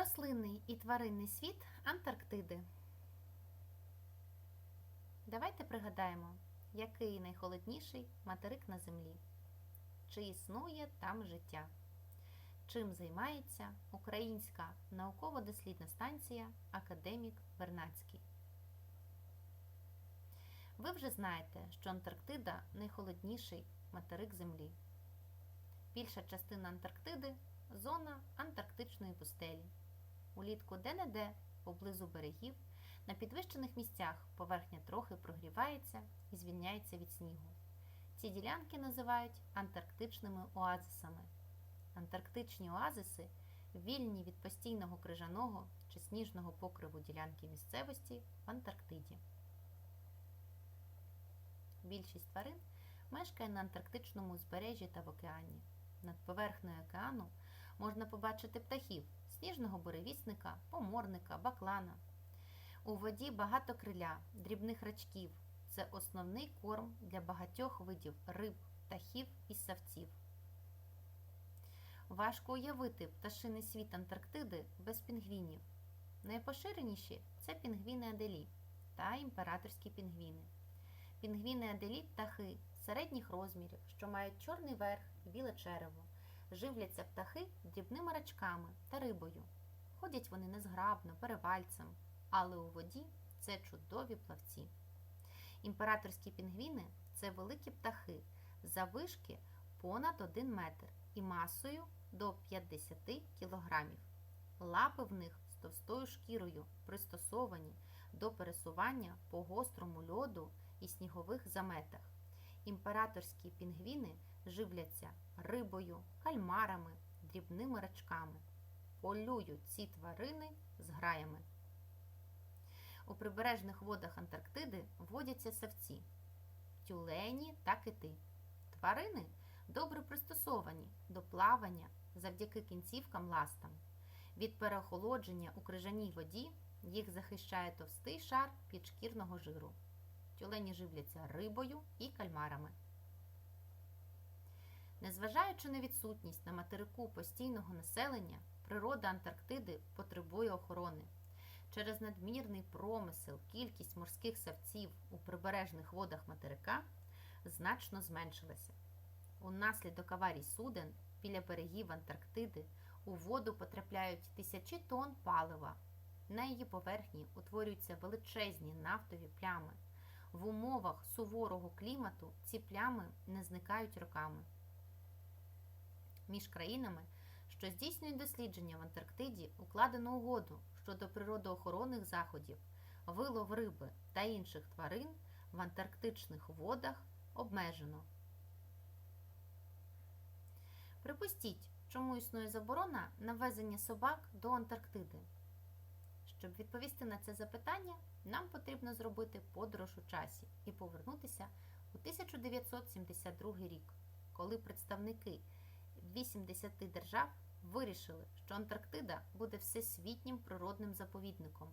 Рослинний і тваринний світ Антарктиди. Давайте пригадаємо, який найхолодніший материк на Землі. Чи існує там життя? Чим займається Українська науково-дослідна станція Академік Вернадський? Ви вже знаєте, що Антарктида найхолодніший материк Землі. Більша частина Антарктиди зона антарктичної пустелі. Улітку де-не-де, поблизу берегів, на підвищених місцях поверхня трохи прогрівається і звільняється від снігу. Ці ділянки називають антарктичними оазисами. Антарктичні оазиси вільні від постійного крижаного чи сніжного покриву ділянки місцевості в Антарктиді. Більшість тварин мешкає на антарктичному узбережжі та в океані. Над поверхнею океану можна побачити птахів, сніжного буревісника, поморника, баклана. У воді багато криля, дрібних рачків. Це основний корм для багатьох видів риб, птахів і савців. Важко уявити пташиний світ Антарктиди без пінгвінів. Найпоширеніші це пінгвіни Аделі та імператорські пінгвіни. Пінгвіни Аделі птахи середніх розмірів, що мають чорний верх і біле черево. Живляться птахи дрібними рачками та рибою. Ходять вони незграбно, перевальцем, але у воді це чудові плавці. Імператорські пінгвіни це великі птахи завишки понад 1 метр і масою до 50 кілограмів. Лапи в них з товстою шкірою пристосовані до пересування по гострому льоду і снігових заметах. Імператорські пінгвіни живляться рибою, кальмарами, дрібними рачками. Полюють ці тварини з граями. У прибережних водах Антарктиди водяться савці, тюлені та кити. Тварини добре пристосовані до плавання завдяки кінцівкам ластам. Від переохолодження у крижаній воді їх захищає товстий шар підшкірного жиру. Тюлені живляться рибою і кальмарами. Незважаючи на відсутність на материку постійного населення, природа Антарктиди потребує охорони. Через надмірний промисел кількість морських савців у прибережних водах материка значно зменшилася. Унаслідок аварій суден біля берегів Антарктиди у воду потрапляють тисячі тонн палива. На її поверхні утворюються величезні нафтові плями. В умовах суворого клімату ці плями не зникають роками. Між країнами, що здійснюють дослідження в Антарктиді, укладено угоду щодо природоохоронних заходів, вилов риби та інших тварин в антарктичних водах обмежено. Припустіть, чому існує заборона на ввезення собак до Антарктиди. Щоб відповісти на це запитання, нам потрібно зробити подорож у часі і повернутися у 1972 рік, коли представники 80 держав вирішили, що Антарктида буде всесвітнім природним заповідником.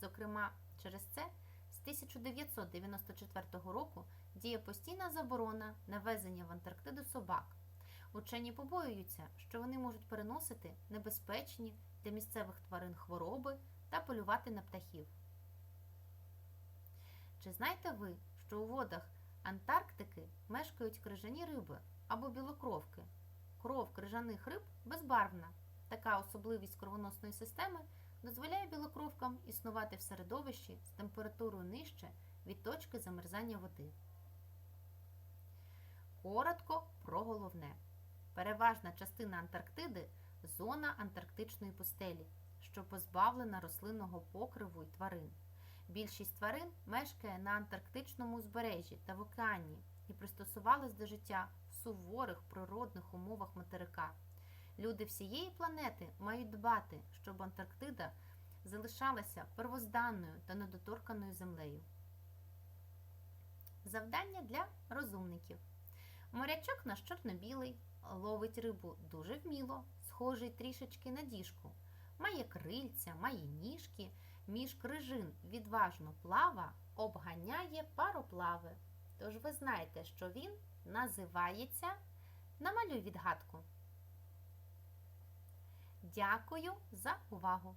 Зокрема, через це з 1994 року діє постійна заборона на везення в Антарктиду собак. Учені побоюються, що вони можуть переносити небезпечні для місцевих тварин хвороби та полювати на птахів. Чи знаєте ви, що у водах Антарктики мешкають крижані риби або білокровки? Кров крижаних риб безбарвна. Така особливість кровоносної системи дозволяє білокровкам існувати в середовищі з температурою нижче від точки замерзання води. Коротко про головне. Переважна частина Антарктиди зона антарктичної пустелі, що позбавлена рослинного покриву й тварин. Більшість тварин мешкає на антарктичному узбережжі та в океані і пристосувались до життя в суворих природних умовах материка. Люди всієї планети мають дбати, щоб Антарктида залишалася первозданною та недоторканою землею. Завдання для розумників. Морячок наш чорно-білий, ловить рибу дуже вміло, схожий трішечки на діжку. Має крильця, має ніжки, між крижин відважно плава, обганяє пароплави. Тож ви знаєте, що він називається намалюй відгадку. Дякую за увагу!